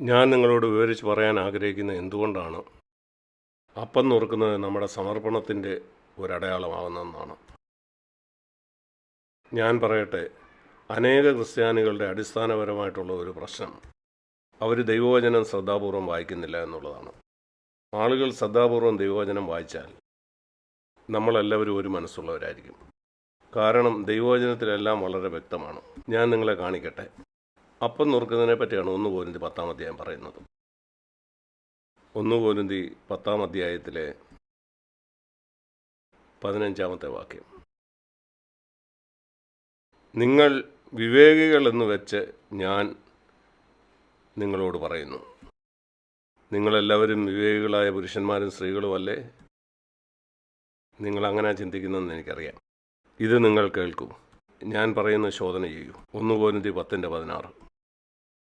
ഞാൻ നിങ്ങളോട് വിവരിച്ച് പറയാൻ ആഗ്രഹിക്കുന്ന എന്തുകൊണ്ടാണ്? അപ്പം നുറുക്കുന്നത് നമ്മുടെ സമർപ്പണത്തിന്റെ ഒരടയാളമാകുന്നതെന്നാണ് ഞാൻ പറയട്ടെ അനേക ക്രിസ്ത്യാനികളുടെ അടിസ്ഥാനപരമായിട്ടുള്ള ഒരു പ്രശ്നം. അവർ ദൈവവചനം ശ്രദ്ധാപൂർവം വായിക്കുന്നില്ല എന്നുള്ളതാണ്. ആളുകൾ ശ്രദ്ധാപൂർവം ദൈവവചനം വായിച്ചാൽ നമ്മളെല്ലാവരും ഒരു മനസ്സുള്ളവരായിരിക്കും. കാരണം ദൈവവചനത്തിലെല്ലാം വളരെ വ്യക്തമാണ്. ഞാൻ നിങ്ങളെ കാണിക്കട്ടെ. അപ്പം നുറുക്കുന്നതിനെ പറ്റിയാണ് ഒന്ന് പോരുന്തി പത്താം അധ്യായം പറയുന്നത്. ഒന്ന് പോരുന്തി പത്താം അധ്യായത്തിലെ പതിനഞ്ചാമത്തെ വാക്യം. നിങ്ങൾ വിവേകികൾ എന്ന് വെച്ച് ഞാൻ നിങ്ങളോട് പറയുന്നു. നിങ്ങളെല്ലാവരും വിവേകികളായ പുരുഷന്മാരും സ്ത്രീകളും അല്ലേ? നിങ്ങൾ അങ്ങനെ ചിന്തിക്കുന്നതെന്ന് എനിക്കറിയാം. ഇത് നിങ്ങൾ കേൾക്കൂ. ഞാൻ പറയുന്ന ശോധന ചെയ്യൂ. ഒന്ന് പോരിന്തി പത്തിന്റെ പതിനാറ്.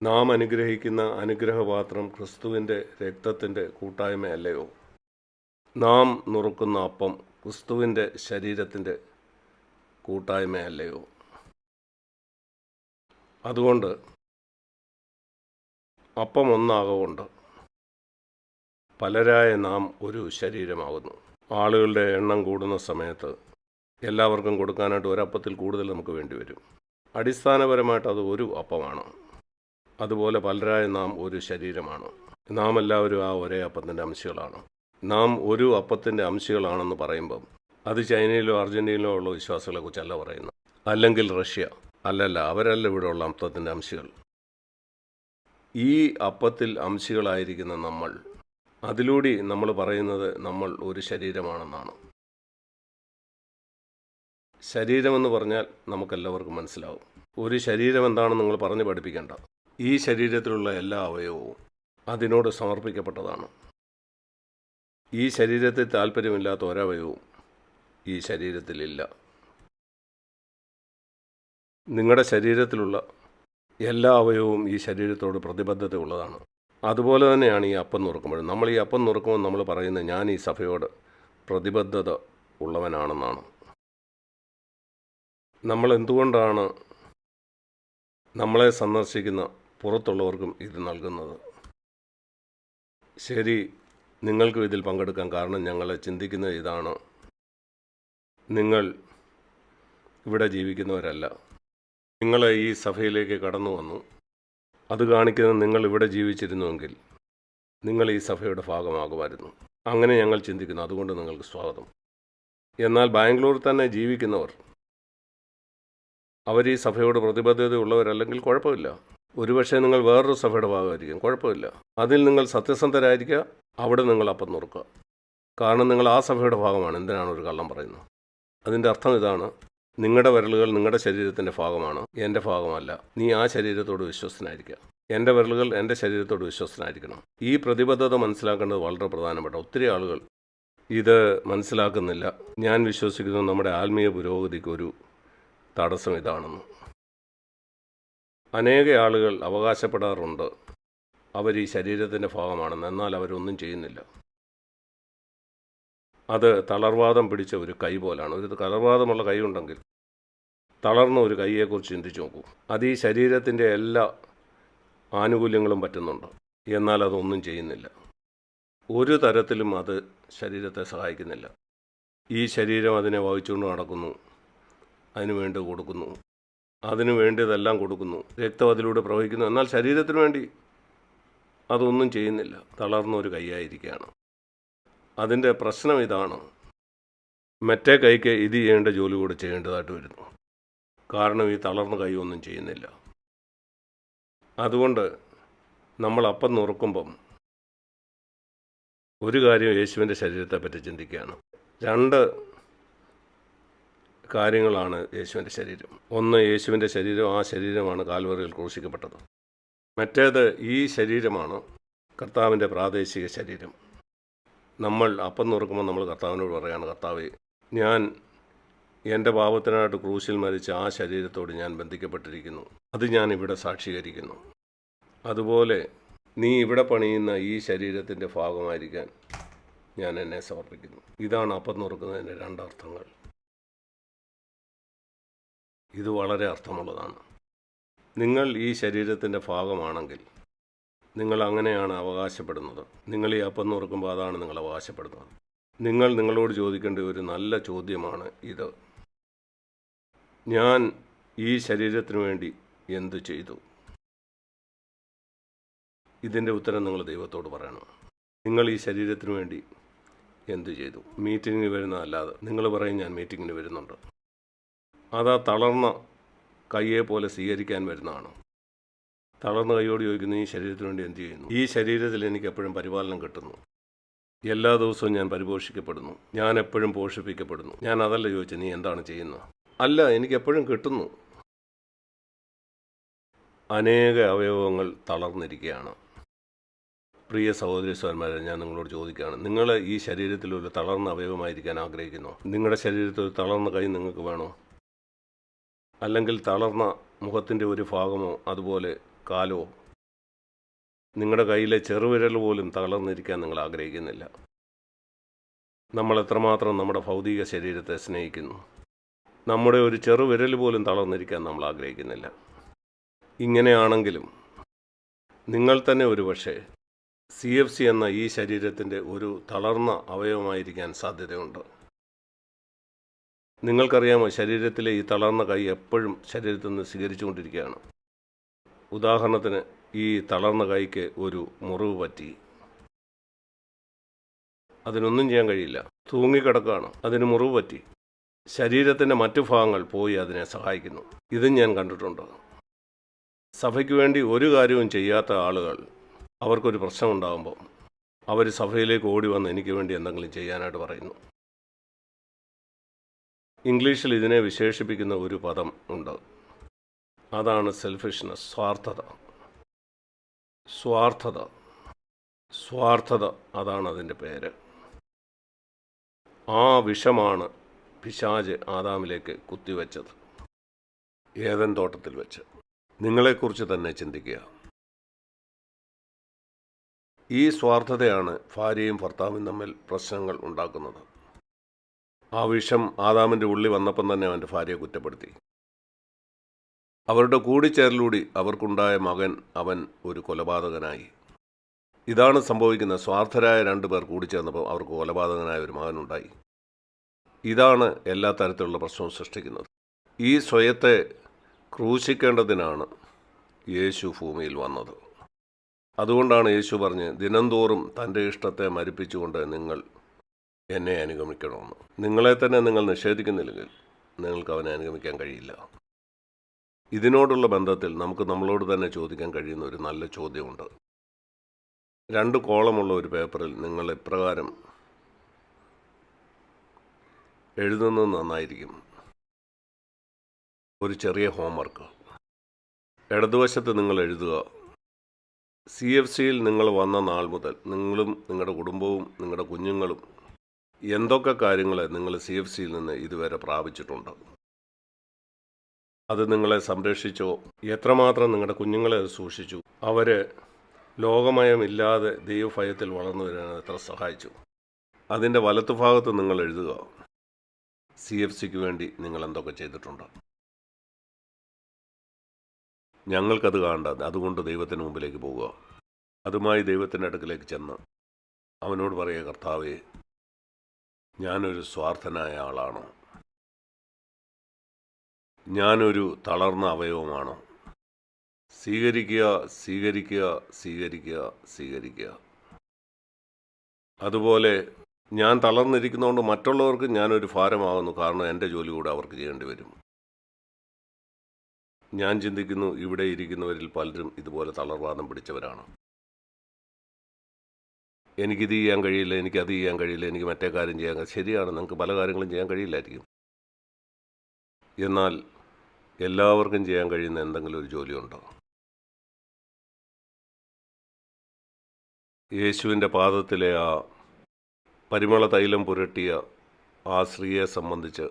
നാം അനുഗ്രഹിക്കുന്ന അനുഗ്രഹപാത്രം ക്രിസ്തുവിന്റെ രക്തത്തിന്റെ കൂട്ടായ്മയല്ലയോ? നാം നുറുക്കുന്ന അപ്പം ക്രിസ്തുവിന്റെ ശരീരത്തിന്റെ കൂട്ടായ്മയല്ലയോ? അതുകൊണ്ട് അപ്പം ഒന്നാകൊണ്ട് പലരായ നാം ഒരു ശരീരമാകുന്നു. ആളുകളുടെ എണ്ണം കൂടുന്ന സമയത്ത് എല്ലാവർക്കും കൊടുക്കാനായിട്ട് ഒരപ്പത്തിൽ കൂടുതൽ നമുക്ക് വേണ്ടിവരും. അടിസ്ഥാനപരമായിട്ട് അത് ഒരു അപ്പമാണ്. അതുപോലെ പലരായ നാം ഒരു ശരീരമാണ്. നാം എല്ലാവരും ആ ഒരേ അപ്പത്തിന്റെ അംശങ്ങളാണ് നാം ഒരു അപ്പത്തിന്റെ അംശങ്ങളാണെന്ന് പറയുമ്പം അത് ചൈനയിലോ അർജന്റീനയിലോ ഉള്ള വിശ്വാസികളെ കുറിച്ചല്ല പറയുന്നു അല്ലെങ്കിൽ റഷ്യ. അല്ലല്ല അവരല്ല ഇവിടെ ഉള്ള അപ്പത്തിന്റെ അംശികൾ. ഈ അപ്പത്തിൽ അംശികളായിരിക്കുന്ന നമ്മൾ അതിലൂടെ നമ്മൾ പറയുന്നത് നമ്മൾ ഒരു ശരീരമാണെന്നാണ്. ശരീരമെന്ന് പറഞ്ഞാൽ നമുക്കെല്ലാവർക്കും മനസ്സിലാവും. ഒരു ശരീരം എന്താണെന്ന് നിങ്ങൾ പറഞ്ഞു പഠിപ്പിക്കേണ്ട. ഈ ശരീരത്തിലുള്ള എല്ലാ അവയവവും അതിനോട് സമർപ്പിക്കപ്പെട്ടതാണ്. ഈ ശരീരത്തിൽ താല്പര്യമില്ലാത്ത ഒരവയവും ഈ ശരീരത്തിലില്ല. നിങ്ങളുടെ ശരീരത്തിലുള്ള എല്ലാ അവയവവും ഈ ശരീരത്തോട് പ്രതിബദ്ധത ഉള്ളതാണ് അതുപോലെ തന്നെയാണ് ഈ അപ്പം നുറുക്കുമ്പോഴും. നമ്മൾ ഈ അപ്പം നുറുക്കുമ്പോൾ നമ്മൾ പറയുന്നത് ഞാൻ ഈ സഭയോട് പ്രതിബദ്ധത ഉള്ളവനാണെന്നാണ്. നമ്മൾ എന്തുകൊണ്ടാണ് നമ്മളെ സന്ദർശിക്കുന്ന പുറത്തുള്ളവർക്കും ഇത് നൽകുന്നത്. ശരി നിങ്ങൾക്കും ഇതിൽ പങ്കെടുക്കാൻ കാരണം ഞങ്ങളെ ചിന്തിക്കുന്നത് ഇതാണ്. നിങ്ങൾ ഇവിടെ ജീവിക്കുന്നവരല്ല. നിങ്ങൾ ഈ സഭയിലേക്ക് കടന്നു വന്നു. അത് കാണിക്കുന്നത് നിങ്ങൾ ഇവിടെ ജീവിച്ചിരുന്നുവെങ്കിൽ നിങ്ങൾ ഈ സഭയുടെ ഭാഗമാകുമായിരുന്നു. അങ്ങനെ ഞങ്ങൾ ചിന്തിക്കുന്നു. അതുകൊണ്ട് നിങ്ങൾക്ക് സ്വാഗതം. എന്നാൽ ബാംഗ്ലൂർ തന്നെ ജീവിക്കുന്നവർ അവർ ഈ സഭയോട് പ്രതിബദ്ധത ഉള്ളവരല്ലെങ്കിൽ കുഴപ്പമില്ല. ഒരുപക്ഷെ നിങ്ങൾ വേറൊരു സഭയുടെ ഭാഗമായിരിക്കും. കുഴപ്പമില്ല. അതിൽ നിങ്ങൾ സത്യസന്ധരായിരിക്കുക അവിടെ നിങ്ങൾ അപ്പം നുറുക്കുക. കാരണം നിങ്ങൾ ആ സഭയുടെ ഭാഗമാണ്. എന്തിനാണ് ഒരു കള്ളം പറയുന്നത്? അതിന്റെ അർത്ഥം ഇതാണ്. നിങ്ങളുടെ വിരലുകൾ നിങ്ങളുടെ ശരീരത്തിന്റെ ഭാഗമാണ്. എന്റെ ഭാഗമല്ല. നീ ആ ശരീരത്തോട് വിശ്വസനായിരിക്കുക എന്റെ വിരലുകൾ എന്റെ ശരീരത്തോട് വിശ്വസനായിരിക്കണം ഈ പ്രതിബദ്ധത മനസ്സിലാക്കേണ്ടത് വളരെ പ്രധാനപ്പെട്ട ഒത്തിരി ആളുകൾ ഇത് മനസ്സിലാക്കുന്നില്ല. ഞാൻ വിശ്വസിക്കുന്നു നമ്മുടെ ആത്മീയ പുരോഗതിക്ക് ഒരു തടസ്സം ഇതാണെന്ന്. അനേക ആളുകൾ അവകാശപ്പെടാറുണ്ട്. അവർ ഈ ശരീരത്തിന്റെ ഭാഗമാണെന്ന്. എന്നാൽ അവരൊന്നും ചെയ്യുന്നില്ല. അത് തളർവാദം പിടിച്ച ഒരു കൈ പോലാണ്. ഒരു തളർവാദമുള്ള കൈ ഉണ്ടെങ്കിൽ തളർന്ന ഒരു കൈയെക്കുറിച്ച് ചിന്തിച്ചു നോക്കൂ. അത് ഈ ശരീരത്തിന്റെ എല്ലാ ആനുകൂല്യങ്ങളും പറ്റുന്നുണ്ട്. എന്നാൽ അതൊന്നും ചെയ്യുന്നില്ല. ഒരു തരത്തിലും അത് ശരീരത്തെ സഹായിക്കുന്നില്ല. ഈ ശരീരം അതിനെ വഹിച്ചുകൊണ്ട് നടക്കുന്നു. അതിനു വേണ്ടി കൊടുക്കുന്നു. അതിനു വേണ്ടിയതെല്ലാം കൊടുക്കുന്നു. രക്തം അതിലൂടെ പ്രവഹിക്കുന്നു. എന്നാൽ ശരീരത്തിന് വേണ്ടി അതൊന്നും ചെയ്യുന്നില്ല. തളർന്ന ഒരു കൈയായിരിക്കുകയാണ്. അതിന്റെ പ്രശ്നം ഇതാണ്. മറ്റേ കൈക്ക് ഇത് ചെയ്യേണ്ട ജോലി കൂടെ ചെയ്യേണ്ടതായിട്ട് വരുന്നു. കാരണം ഈ തളർന്ന കൈ ഒന്നും ചെയ്യുന്നില്ല. അതുകൊണ്ട് നമ്മൾ അപ്പം നുറുക്കുമ്പം ഒരു കാര്യം യേശുവിന്റെ ശരീരത്തെപ്പറ്റി ചിന്തിക്കുകയാണ്. രണ്ട് കാര്യങ്ങളാണ് യേശുവിന്റെ ശരീരം. ഒന്ന് യേശുവിന്റെ ശരീരം ആ ശരീരമാണ് കാൽവറിയിൽ ക്രൂശിക്കപ്പെട്ടത്. മറ്റേത് ഈ ശരീരമാണ് കർത്താവിന്റെ പ്രാദേശിക ശരീരം. നമ്മൾ അപ്പം നുറുക്കുമ്പോൾ നമ്മൾ കർത്താവിനോട് പറയുകയാണ് കർത്താവ് ഞാൻ എന്റെ പാപത്തിനായിട്ട് ക്രൂശിൽ മരിച്ച ആ ശരീരത്തോട് ഞാൻ ബന്ധിക്കപ്പെട്ടിരിക്കുന്നു. അത് ഞാൻ ഇവിടെ സാക്ഷീകരിക്കുന്നു. അതുപോലെ നീ ഇവിടെ പണിയുന്ന ഈ ശരീരത്തിന്റെ ഭാഗമായിരിക്കാൻ ഞാൻ എന്നെ സമർപ്പിക്കുന്നു. ഇതാണ് അപ്പം നുറുക്കുന്നതിന്റെ രണ്ടർത്ഥങ്ങൾ. ഇത് വളരെ അർത്ഥമുള്ളതാണ്. നിങ്ങൾ ഈ ശരീരത്തിന്റെ ഭാഗമാണെങ്കിൽ നിങ്ങൾ അങ്ങനെയാണ് അവകാശപ്പെടുന്നത്. നിങ്ങൾ ഈ അപ്പം നുറുക്കുമ്പോൾ അതാണ് നിങ്ങൾ അവകാശപ്പെടുന്നത്. നിങ്ങൾ നിങ്ങളോട് ചോദിക്കേണ്ട ഒരു നല്ല ചോദ്യമാണ് ഇത്. ഞാൻ ഈ ശരീരത്തിനു വേണ്ടി എന്തു ചെയ്തു? ഇതിന്റെ ഉത്തരം നിങ്ങൾ ദൈവത്തോട് പറയണം. നിങ്ങൾ ഈ ശരീരത്തിനു വേണ്ടി എന്തു ചെയ്തു? മീറ്റിങ്ങിന് വരുന്നതല്ലാതെ. നിങ്ങൾ പറയും ഞാൻ മീറ്റിങ്ങിന് വരുന്നുണ്ട്. അതാ തളർന്ന കയ്യെ പോലെ സ്വീകരിക്കാൻ വരുന്നതാണ്? തളർന്ന കൈയോട് ചോദിക്കുന്ന ഈ ശരീരത്തിന് വേണ്ടി എന്ത് ചെയ്യുന്നു? ഈ ശരീരത്തിൽ എനിക്ക് എപ്പോഴും പരിപാലനം കിട്ടുന്നു. എല്ലാ ദിവസവും ഞാൻ പരിപോഷിക്കപ്പെടുന്നു. ഞാൻ എപ്പോഴും പോഷിപ്പിക്കപ്പെടുന്നു. ഞാൻ അതല്ല ചോദിച്ചത് നീ എന്താണ് ചെയ്യുന്നത്? അല്ല എനിക്ക് എപ്പോഴും കിട്ടുന്നു. അനേക അവയവങ്ങൾ തളർന്നിരിക്കുകയാണ്. പ്രിയ സഹോദരി സഹോദരന്മാരെ ഞാൻ നിങ്ങളോട് ചോദിക്കുകയാണ്. നിങ്ങൾ ഈ ശരീരത്തിൽ ഒരു തളർന്ന അവയവമായിരിക്കാൻ ആഗ്രഹിക്കുന്നു. നിങ്ങളുടെ ശരീരത്തിൽ ഒരു തളർന്ന കൈ നിങ്ങൾക്ക് വേണോ? അല്ലെങ്കിൽ തളർന്ന മുഖത്തിന്റെ ഒരു ഭാഗമോ അതുപോലെ കാലോ നിങ്ങളുടെ കയ്യിലെ ചെറുവിരൽ പോലും തളർന്നിരിക്കാൻ നിങ്ങൾ ആഗ്രഹിക്കുന്നില്ല. നമ്മൾ എത്രമാത്രം നമ്മുടെ ഭൗതിക ശരീരത്തെ സ്നേഹിക്കുന്നു. നമ്മുടെ ഒരു ചെറുവിരൽ പോലും തളർന്നിരിക്കാൻ നമ്മൾ ആഗ്രഹിക്കുന്നില്ല. ഇങ്ങനെയാണെങ്കിലും നിങ്ങൾ തന്നെ ഒരു പക്ഷേ സി എഫ് സി എന്ന ഈ ശരീരത്തിന്റെ ഒരു തളർന്ന അവയവമായിരിക്കാൻ സാധ്യതയുണ്ട്. നിങ്ങൾക്കറിയാമോ ശരീരത്തിലെ ഈ തളർന്ന കൈ എപ്പോഴും ശരീരത്തിൽ നിന്ന് സ്വീകരിച്ചുകൊണ്ടിരിക്കുകയാണ്. ഉദാഹരണത്തിന് ഈ തളർന്ന കൈക്ക് ഒരു മുറിവ് പറ്റി. അതിനൊന്നും ചെയ്യാൻ കഴിയില്ല. തൂങ്ങിക്കിടക്കുകയാണ്. അതിന് മുറിവ് പറ്റി. ശരീരത്തിന്റെ മറ്റു ഭാഗങ്ങൾ പോയി അതിനെ സഹായിക്കുന്നു. ഇതും ഞാൻ കണ്ടിട്ടുണ്ട്. സഭയ്ക്ക് വേണ്ടി ഒരു കാര്യവും ചെയ്യാത്ത ആളുകൾ അവർക്കൊരു പ്രശ്നമുണ്ടാകുമ്പോൾ അവർ സഭയിലേക്ക് ഓടി വന്ന് എനിക്ക് വേണ്ടി എന്തെങ്കിലും ചെയ്യാനായിട്ട് പറയുന്നു. ഇംഗ്ലീഷിൽ ഇതിനെ വിശേഷിപ്പിക്കുന്ന ഒരു പദം ഉണ്ട്. അതാണ് സെൽഫിഷ്നസ് സ്വാർത്ഥത. സ്വാർത്ഥത. സ്വാർത്ഥത അതാണ് അതിന്റെ പേര്. ആ വിഷമാണ് പിശാജ് ആദാമിലേക്ക് കുത്തിവെച്ചത്. ഏതൻ തോട്ടത്തിൽ വെച്ച്. നിങ്ങളെക്കുറിച്ച് തന്നെ ചിന്തിക്കുക. ഈ സ്വാർത്ഥതയാണ് ഭാര്യയും ഭർത്താവും തമ്മിൽ പ്രശ്നങ്ങൾ ഉണ്ടാക്കുന്നത്. ആ വിഷം ആദാമിന്റെ ഉള്ളിൽ വന്നപ്പം തന്നെ അവന്റെ ഭാര്യയെ കുറ്റപ്പെടുത്തി. അവരുടെ കൂടിച്ചേരലൂടി അവർക്കുണ്ടായ മകൻ അവൻ ഒരു കൊലപാതകനായി. ഇതാണ് സംഭവിക്കുന്നത് സ്വാർത്ഥരായ രണ്ടു പേർ കൂടിച്ചേർന്നപ്പോൾ അവർക്ക് കൊലപാതകനായ ഒരു മകനുണ്ടായി. ഇതാണ് എല്ലാ തരത്തിലുള്ള പ്രശ്നവും സൃഷ്ടിക്കുന്നത്. ഈ സ്വയത്തെ ക്രൂശിക്കേണ്ടതിനാണ് യേശു ഭൂമിയിൽ വന്നത്. അതുകൊണ്ടാണ് യേശു പറഞ്ഞ് ദിനംതോറും തന്റെ ഇഷ്ടത്തെ മരിപ്പിച്ചുകൊണ്ട് നിങ്ങൾ എന്നെ അനുഗമിക്കണമെന്ന്. നിങ്ങളെ തന്നെ നിങ്ങൾ നിഷേധിക്കുന്നില്ലെങ്കിൽ നിങ്ങൾക്ക് അവനെ അനുഗമിക്കാൻ കഴിയില്ല. ഇതിനോടുള്ള ബന്ധത്തിൽ നമുക്ക് നമ്മളോട് തന്നെ ചോദിക്കാൻ കഴിയുന്ന ഒരു നല്ല ചോദ്യമുണ്ട്. രണ്ട് കോളമുള്ള ഒരു പേപ്പറിൽ നിങ്ങൾ ഇപ്രകാരം എഴുതുന്നത് നന്നായിരിക്കും. ഒരു ചെറിയ ഹോംവർക്ക്. ഇടതുവശത്ത് നിങ്ങൾ എഴുതുക സി എഫ് സിയിൽ നിങ്ങൾ വന്ന നാൾ മുതൽ നിങ്ങളും നിങ്ങളുടെ കുടുംബവും നിങ്ങളുടെ കുഞ്ഞുങ്ങളും എന്തൊക്കെ കാര്യങ്ങൾ നിങ്ങൾ സി എഫ് സിയിൽ നിന്ന് ഇതുവരെ പ്രാപിച്ചിട്ടുണ്ട്? അത് നിങ്ങളെ സംരക്ഷിച്ചോ? എത്രമാത്രം നിങ്ങളുടെ കുഞ്ഞുങ്ങളെ സൂക്ഷിച്ചു? അവർ ലോകമയമില്ലാതെ ദൈവഭയത്തിൽ വളർന്നു വരാൻ എത്ര സഹായിച്ചു? അതിന്റെ വലത്തുഭാഗത്ത് നിങ്ങൾ എഴുതുക. സി എഫ് സിക്ക് വേണ്ടി നിങ്ങൾ എന്തൊക്കെ ചെയ്തിട്ടുണ്ട്? ഞങ്ങൾക്കത് കാണണ്ട. അതുകൊണ്ട് ദൈവത്തിന് മുമ്പിലേക്ക് പോവുക. അതുമായി ദൈവത്തിന്റെ അടുക്കിലേക്ക് ചെന്ന് അവനോട് പറയുക കർത്താവേ ഞാനൊരു സ്വാർത്ഥനായ ആളാണോ? ഞാനൊരു തളർന്ന അവയവമാണോ? സ്വീകരിക്കുക സ്വീകരിക്കുക സ്വീകരിക്കുക സ്വീകരിക്കുക. അതുപോലെ ഞാൻ തളർന്നിരിക്കുന്നതുകൊണ്ട് മറ്റുള്ളവർക്ക് ഞാനൊരു ഭാരമാകുന്നു കാരണം എന്റെ ജോലി കൂടെ അവർക്ക് ചെയ്യേണ്ടി വരും. ഞാൻ ചിന്തിക്കുന്നു ഇവിടെ ഇരിക്കുന്നവരിൽ പലരും ഇതുപോലെ തളർവാദം പിടിച്ചവരാണ്. എനിക്കിത് ചെയ്യാൻ കഴിയില്ല എനിക്ക് അത് ചെയ്യാൻ കഴിയില്ല എനിക്ക് മറ്റേ കാര്യം ചെയ്യാൻ ശരിയാണ് നിങ്ങൾക്ക് പല കാര്യങ്ങളും ചെയ്യാൻ കഴിയില്ലായിരിക്കും. എന്നാൽ എല്ലാവർക്കും ചെയ്യാൻ കഴിയുന്ന എന്തെങ്കിലും ഒരു ജോലിയുണ്ടോ? യേശുവിന്റെ പാദത്തിലെ ആ പരിമള തൈലം പുരട്ടിയ ആ സ്ത്രീയെ സംബന്ധിച്ച്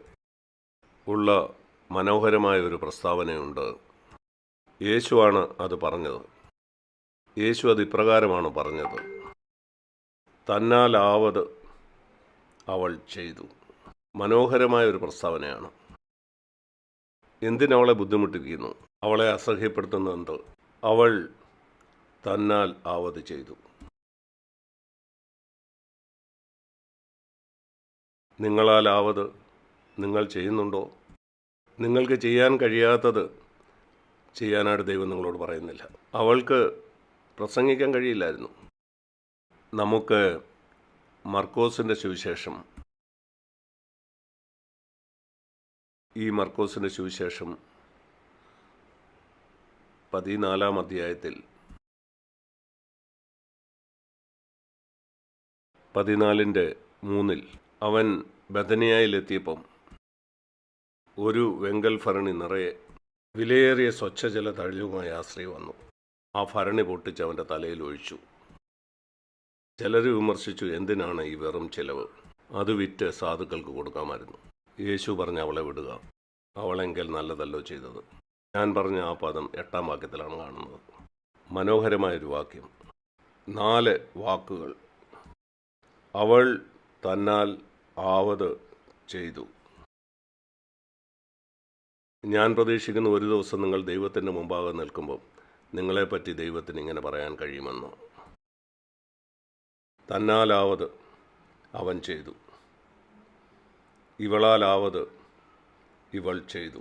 ഉള്ള മനോഹരമായ ഒരു പ്രസ്താവനയുണ്ട്. യേശുവാണ് അത് പറഞ്ഞത്. യേശു അത് ഇപ്രകാരമാണ് പറഞ്ഞത്. തന്നാലാവത് അവൾ ചെയ്തു. മനോഹരമായ ഒരു പ്രസ്താവനയാണ്. എന്തിനവളെ ബുദ്ധിമുട്ടിക്കുന്നു? അവളെ അസഹ്യപ്പെടുത്തുന്ന എന്ത്? അവൾ തന്നാൽ ആവത് ചെയ്തു. നിങ്ങളാലാവത് നിങ്ങൾ ചെയ്യുന്നുണ്ടോ? നിങ്ങൾക്ക് ചെയ്യാൻ കഴിയാത്തത് ചെയ്യാനായിട്ട് ദൈവം നിങ്ങളോട് പറയുന്നില്ല. അവൾക്ക് പ്രസംഗിക്കാൻ കഴിയില്ലായിരുന്നു. നമുക്ക് മർക്കോസിന്റെ സുവിശേഷം. ഈ മർക്കോസിന്റെ സുവിശേഷം പതിനാലാം അധ്യായത്തിൽ. പതിനാലിന്റെ മൂന്നിൽ അവൻ ബദനിയായിലെത്തിയപ്പം ഒരു വെങ്കൽ ഭരണി നിറയെ വിലയേറിയ സ്വച്ഛജല തഴലുമായി ആ സ്ത്രീ വന്നു ആ ഭരണി പൊട്ടിച്ച് അവന്റെ തലയിൽ ഒഴിച്ചു. ചിലർ വിമർശിച്ചു എന്തിനാണ് ഈ വെറും ചിലവ്? അത് വിറ്റ് സാധുക്കൾക്ക് കൊടുക്കാമായിരുന്നു. യേശു പറഞ്ഞ് അവളെ വിടുക. അവളെങ്കിൽ നല്ലതല്ലോ ചെയ്തത്. ഞാൻ പറഞ്ഞ ആ പദം എട്ടാം വാക്യത്തിലാണ് കാണുന്നത്. മനോഹരമായൊരു വാക്യം. നാല് വാക്കുകൾ. അവൾ തന്നാൽ ആവത് ചെയ്തു. ഞാൻ പ്രതീക്ഷിക്കുന്ന ഒരു ദിവസം നിങ്ങൾ ദൈവത്തിന്റെ മുമ്പാകെ നിൽക്കുമ്പോൾ നിങ്ങളെപ്പറ്റി ദൈവത്തിന് ഇങ്ങനെ പറയാൻ കഴിയുമെന്ന്. തന്നാലാവത് അവൻ ചെയ്തു. ഇവളാലാവത് ഇവൾ ചെയ്തു.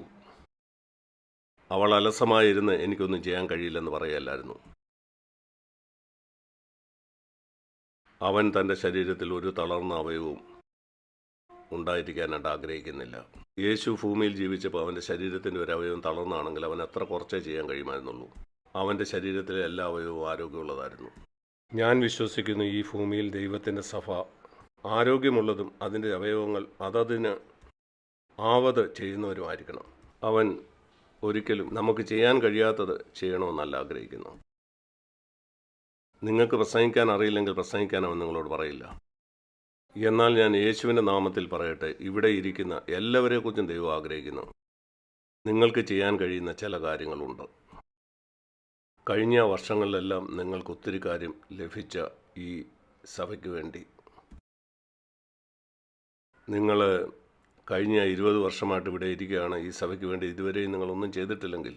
അവൾ അലസമായിരുന്ന് എനിക്കൊന്നും ചെയ്യാൻ കഴിയില്ലെന്ന് പറയല്ലായിരുന്നു. അവൻ തന്റെ ശരീരത്തിൽ ഒരു തളർന്ന അവയവും ഉണ്ടായിരിക്കാനായിട്ട് ആഗ്രഹിക്കുന്നില്ല. യേശു ഭൂമിയിൽ ജീവിച്ചപ്പോൾ അവന്റെ ശരീരത്തിന്റെ ഒരു അവയവം തളർന്നാണെങ്കിൽ അവൻ എത്ര കുറച്ചേ ചെയ്യാൻ കഴിയുമായിരുന്നുള്ളൂ. അവന്റെ ശരീരത്തിലെ എല്ലാ അവയവവും ആരോഗ്യമുള്ളതായിരുന്നു. ഞാൻ വിശ്വസിക്കുന്നു ഈ ഭൂമിയിൽ ദൈവത്തിന്റെ സഭ. ആരോഗ്യമുള്ളതും അതിന്റെ അവയവങ്ങൾ അതതിന് ആവത് ചെയ്യുന്നവരുമായിരിക്കണം. അവൻ ഒരിക്കലും നമുക്ക് ചെയ്യാൻ കഴിയാത്തത് ചെയ്യണമെന്നല്ല ആഗ്രഹിക്കുന്നു. നിങ്ങൾക്ക് പ്രസംഗിക്കാൻ അറിയില്ലെങ്കിൽ പ്രസംഗിക്കാൻ അവൻ നിങ്ങളോട് പറയില്ല. എന്നാൽ ഞാൻ യേശുവിന്റെ നാമത്തിൽ പറയട്ടെ ഇവിടെ ഇരിക്കുന്ന എല്ലാവരെക്കുറിച്ചും ദൈവം ആഗ്രഹിക്കുന്നു. നിങ്ങൾക്ക് ചെയ്യാൻ കഴിയുന്ന ചില കാര്യങ്ങളുണ്ട്. കഴിഞ്ഞ വർഷങ്ങളിലെല്ലാം നിങ്ങൾക്ക് ഒത്തിരി കാര്യം ലഭിച്ച ഈ സഭയ്ക്ക് വേണ്ടി. നിങ്ങൾ കഴിഞ്ഞ ഇരുപത് വർഷമായിട്ട് ഇവിടെ ഇരിക്കുകയാണ്. ഈ സഭയ്ക്ക് വേണ്ടി ഇതുവരെയും നിങ്ങളൊന്നും ചെയ്തിട്ടില്ലെങ്കിൽ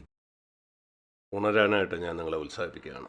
ഉണരാനായിട്ട് ഞാൻ നിങ്ങളെ ഉത്സാഹിപ്പിക്കുകയാണ്.